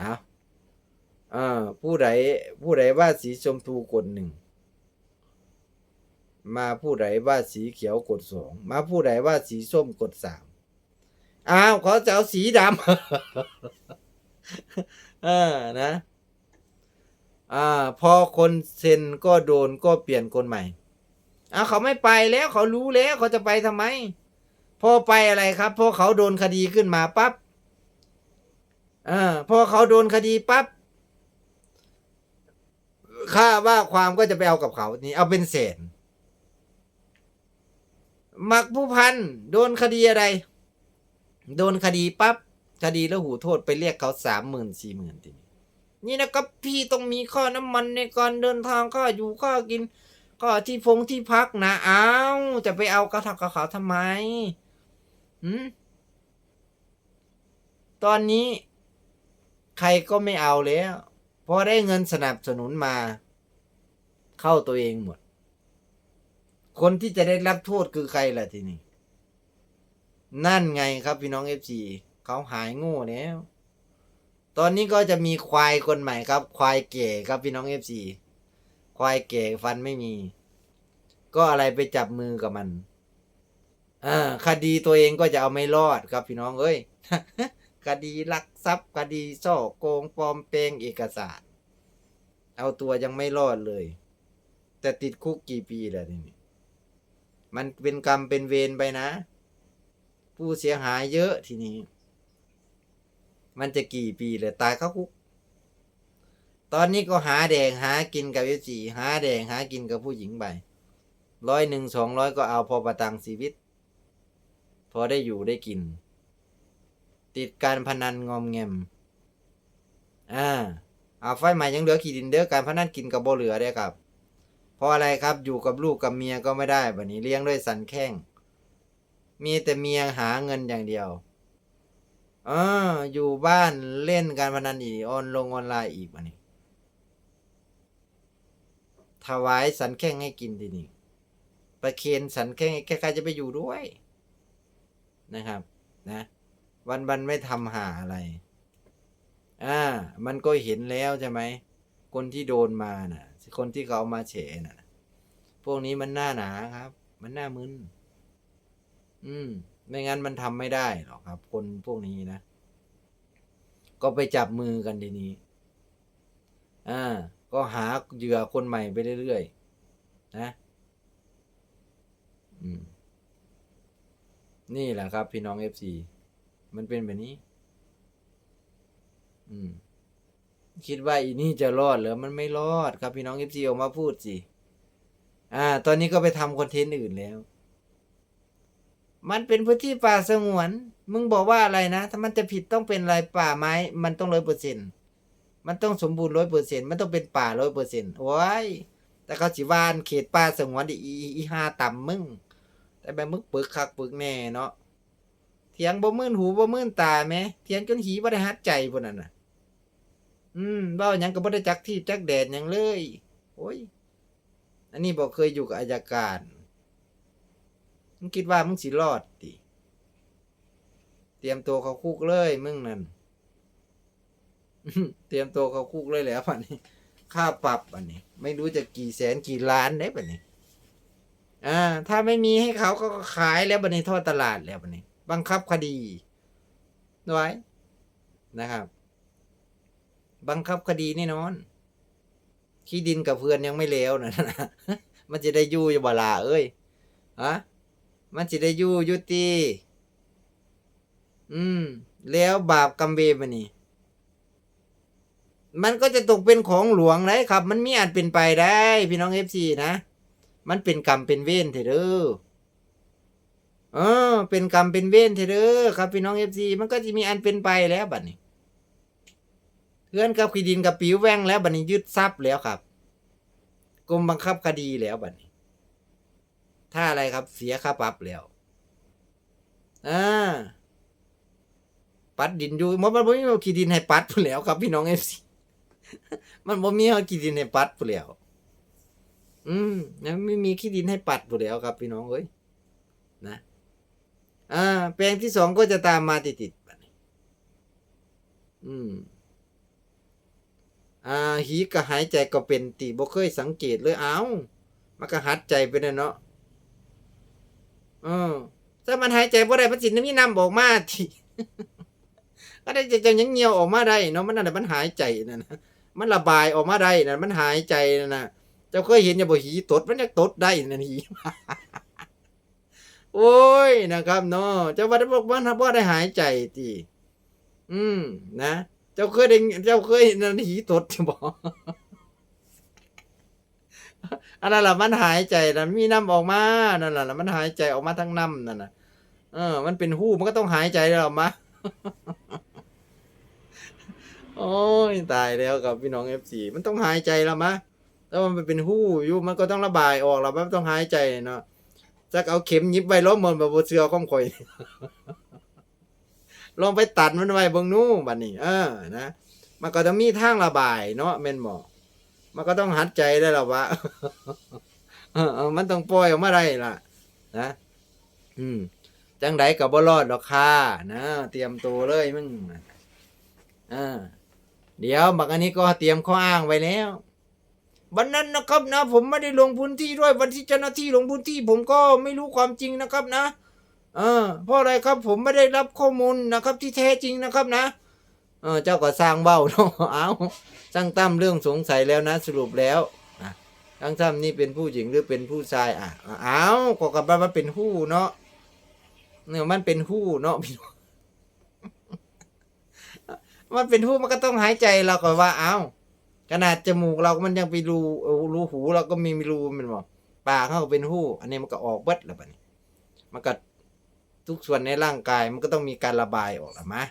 อาอ่าผู้ใดผู้ใดว่าสีชมพูกดหนึ่งมาผู้ใดว่าสีเขียวกดสองมาผู้ใดว่าสีส้มกดสามอ้าวเขาจะเอาสีดำเออนะอ่าพอคนเซ็นก็โดนก็เปลี่ยนคนใหม่อ้าวเขาไม่ไปแล้วเขารู้แล้วเขาจะไปทำไม พอไปอะไรครับพอเขาโดนคดีขึ้นมาปั๊บ อพอเขาโดนคดีปั๊บค่าว่าความก็จะไปเอากับเขานี่เอาเป็นแสนหมักผู้พันโดนคดีอะไร โดนคดีปั๊บคดีแล้วหูโทษไปเรียกเขาสามหมื่นสี่หมื่นทีนี้นี่นะครับพี่ต้องมีข้อน้ำมันในการเดินทางข้ออยู่ข้อกินข้อที่พงที่พักนะเอาจะไปเอากระทักกับเขาทำไมหืมตอนนี้ ใครก็ไม่เอาแล้วเพราะได้เงินสนับสนุนมา เข้าตัวเองหมด คนที่จะได้รับโทษคือใครล่ะทีนี้นั่นไงครับพี่น้องเอฟซีเขาหายโง่แล้ว ตอนนี้ก็จะมีควายคนใหม่ครับ ควายเก๋ครับพี่น้องเอฟซีควายเก๋ฟันไม่มี ก็อะไรไปจับมือกับมันอ่าคดีตัวเองก็จะเอาไม่รอดครับพี่น้องเอ้ย คดีลักทรัพย์คดีช่อโกงปลอมแปลงเอกสาร เอาตัวยังไม่รอดเลย แต่ติดคุกกี่ปีแล้วทีนี้มันเป็นกรรมเป็นเวรไปนะ ผู้เสียหายเยอะทีนี้ มันจะกี่ปีเลยตายเข้าคุก ตอนนี้ก็หาแดงหากินกับยจีหาแดงหากินกับผู้หญิงไปร้อยหนึ่งสองร้อยก็เอาพอประทังชีวิต พอได้อยู่ได้กิน ติดการพนันงอมแงม อ่าเอาไฟใหม่ยังเหลือขีดินเด้อการพนันกินกับโบเหลือได้ครับ เพราะอะไรครับอยู่กับลูกกับเมียก็ไม่ได้แบบนี้เลี้ยงด้วยสันแข้ง มีแต่เมียหาเงินอย่างเดียวเอออยู่บ้านเล่นการพนันอีกออนลงออนไลน์อีกวันนี้ ถวายสันแข้งให้กินทีนี้ประเคนสันแข้งให้ใครๆจะไปอยู่ด้วยนะครับ นะ วันวันไม่ทำหาอะไร อ่า มันก็เห็นแล้วใช่ไหม คนที่โดนมาน่ะ คนที่เขาเอามาเฉน่ะ พวกนี้มันหน้าหนาครับ มันหน้ามึน อืม ไม่งั้นมันทำไม่ได้หรอกครับ คนพวกนี้นะ ก็ไปจับมือกันทีนี้ อ่า ก็หาเหยื่อคนใหม่ไปเรื่อยๆ นะ อืม นี่แหละครับ พี่น้องเอฟซี มันเป็นแบบนี้ อืม คิดว่าอีนี่จะรอดเหรือมันไม่รอดครับพี่น้องเอฟซีออกมาพูดสิ อ่า ตอนนี้ก็ไปทำคอนเทนต์อื่นแล้ว มันเป็นพื้นที่ป่าสงวน มึงบอกว่าอะไรนะ ถ้ามันจะผิดต้องเป็นอะไรป่าไม้ มันต้องร้อยเปอร์เซ็นมันต้องสมบูรณ์ร้อยเปอร์เซ็นมันต้องเป็นป่าร้อยเปอร์เซ็นต์โอ้ยแต่เขาสิวานเขตป่าสงวนดิอีอีห้าต่ำมึง แต่แบบมึงปึกคักปึกแน่เนาะ ถียงบ่มื่นหูบ่มื่นตาแหมเถียงจนหีบ่ได้ฮัดใจพุ่นน่ะน่ะ อืมเว้าหยังก็บ่ได้จักที่จักแดดหยังเลย โอ้ย อันนี้บ่เคยอยู่กับอายการ มึงคิดว่ามึงสิรอดติเตรียมตัวเข้าคุกเลยมึงนั่นเตรียมตัวเข้าคุกเลยแล้วปันนี้ ค่าปรับอันนี้ ไม่รู้จะกี่แสนกี่ล้านได้ปันนี้ อ่า ถ้าไม่มีให้เขาก็ขายแล้วบันนี้ทอดตลาดแล้วบันนี้ บังคับคดีไว้นะครับ บังคับคดีแน่นอนที่ดินกับเพื่อนยังไม่แล้วนะมันจะได้ยู่อยู่บลาเอ้ยฮะมันจะได้ยู่ยุติ อืม แล้วบาปกรรมเวรบันนี้มันก็จะตกเป็นของหลวงเลยครับ มันมีอาจเป็นไปได้ พี่น้องเอฟซีนะ มันเป็นกรรมเป็นเวรเถอะเด้อ เออ เป็นกรรมเป็นเวรเถเด้อครับพี่น้องเอฟซีมันก็จะมีอันเป็นไปแล้วบัดนี้เพื่อนกับขีดินกับปิวแว่งแล้วบัดนี้ยึดทรัพย์แล้วครับกรมบังคับคดีแล้วบัดนี้ ถ้าอะไรครับเสียค่าปรับแล้วอ่าปัดดินอยู่มันมันบ่มีขีดินให้ปัดพู่นแล้วครับพี่น้องเอฟซีมันบ่มีเอาขีดินให้ปัดพู่นแล้ว อืมยังไม่มีขีดินให้ปัดพู่นแล้วครับพี่น้องเอ้ยนะ อ่าแปลงที่สองก็จะตามมาติดๆบัดอืมอ่าหีก็หายใจก็เป็นติบ่เคยสังเกตเลยเอ้ามันก็หัดใจไปเนาะเออถ้ามันหายใจบ่ได้มันสิมีน้ำออกมาติก็ได้จะจะยังเงียวออกมาได้เนาะมันนั่นแหละมันหายใจนั่นนะมันระบายออกมาได้นั่นมันหายใจนั่นนะเจ้าเคยเห็นอย่าบ่หีตดมันจะตดได้นั่นหี โอ้ยนะครับเนาะเจ้าว่าได้บอกว่าบ่ได้หายใจติอืมนะ เจ้าเคยได้เจ้าเคยเห็นนั่นหีตดที่บ่อันนั้นล่ะมันหายใจนะมีน้ำออกมานั่นน่ะมันหายใจออกมาทั้งน้ำนั่นน่ะเออ มันเป็นหู้มันก็ต้องหายใจแล้วออกมาโอ้ยตายแล้วกับพี่น้องเอฟซีมันต้องหายใจแล้วมะแล้วมันเป็นหู้อยู่มันก็ต้องระบายออกแล้วมันต้องหายใจเนาะ จักเอาเข็มยิบไว้ล้อมมันแบบบ่เสือข้อมข่อยลองไปตัดมันไว้เบิ่งนู้บัดนี้ เออ นะมันก็ต้องมีทางระบายเนาะแม่นบ่มันก็ต้องหัดใจได้แล้ววะเออมันต้องปล่อยออกมาได้ล่ะ นะ อืมจังไดก็บ่รอดดอกค่ะนะเตรียมตัวเลยมึงอ่าเดี๋ยวบักอันนี้ก็เตรียมข้ออ้างไว้แล้ว วันนั้นนะครับนะ ผมไม่ได้ลงพื้นที่ด้วยวันที่เจ้าหน้าที่ลงพื้นที่ ผมก็ไม่รู้ความจริงนะครับนะเออเพราะอะไรครับผมไม่ได้รับข้อมูลนะครับที่แท้จริงนะครับนะ เออเจ้าก็สร้างเบ้าเนาะเอาสร้างตั้มเรื่องสงสัยแล้วนะ สรุปแล้วอะสร้างตั้มนี่เป็นผู้หญิงหรือเป็นผู้ชายอะเอาก็กลับมาว่าเป็นผู้เนาะเนี่ยมันเป็นผู้เนาะพี่มันเป็นผู้มันก็ต้องหายใจเราก็ว่าเอ้า ขนาดจมูกเรามันยังไปรูรูหูเราก็มีมีรูมันบอกปากเขาก็เป็นหูอันนี้มันก็ออกเบิดแล้วบัดนี้มันก็ทุกส่วนในร่างกายมันก็ต้องมีการระบายออกละมะ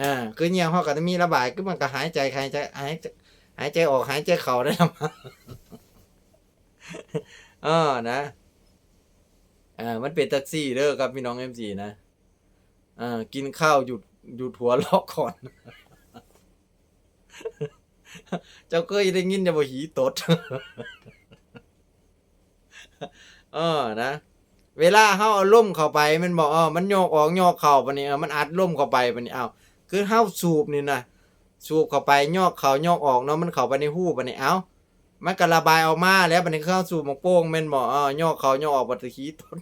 อ่าคือเนี่ยเขาก็จะมีระบายก็มันก็หายใจหายใจหายใจหายใจออกหายใจเข้าได้ละมะเออนะอ่ามันเป็นแท็กซี่เด้อครับพี่น้องเอ็มซีนะอ่ากินข้าวหยุดหยุดหัวล็อกก่อน เจ้าเคยได้ยินจะบ่หีตด เออนะ เวลาเฮาเอาล่มเข้าไป มันบอกอ๋อมันโยกออกโยกเข้าปะนี่เออมันอัดล่มเข้าไปปะนี่เอาคือเฮาสูบนี่นะสูบเข้าไปโยกเข้าโยกออกเนาะมันเข้าไปในหูปะนี่เอามันก็ระบายออกมาแล้วปะนี่เข้าสูบหมกโป้งแม่นบ่อ๋อโยกเข้าโยกออกบ่ตะขี้ตด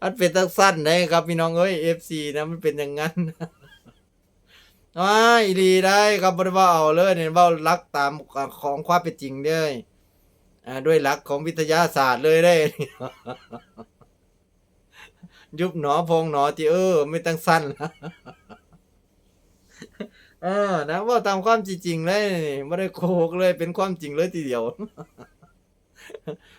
มันเป็นตักสั้นได้ครับพี่น้องเอ้ย FC นะมันเป็นอย่างนั้น ว้ายดีได้ครับบ่ได้ว่าเอาเลยเนี่ยว่ารักตามของความเป็นจริงเลยอ่าด้วยหลักของวิทยาศาสตร์เลยได้ ยุบหนอพองหนอที่เออ ไม่ตั้งสั้นเออนะว่าตามความจริงเลยไม่ได้โกหกเลยเป็นความจริงเลยทีเดียว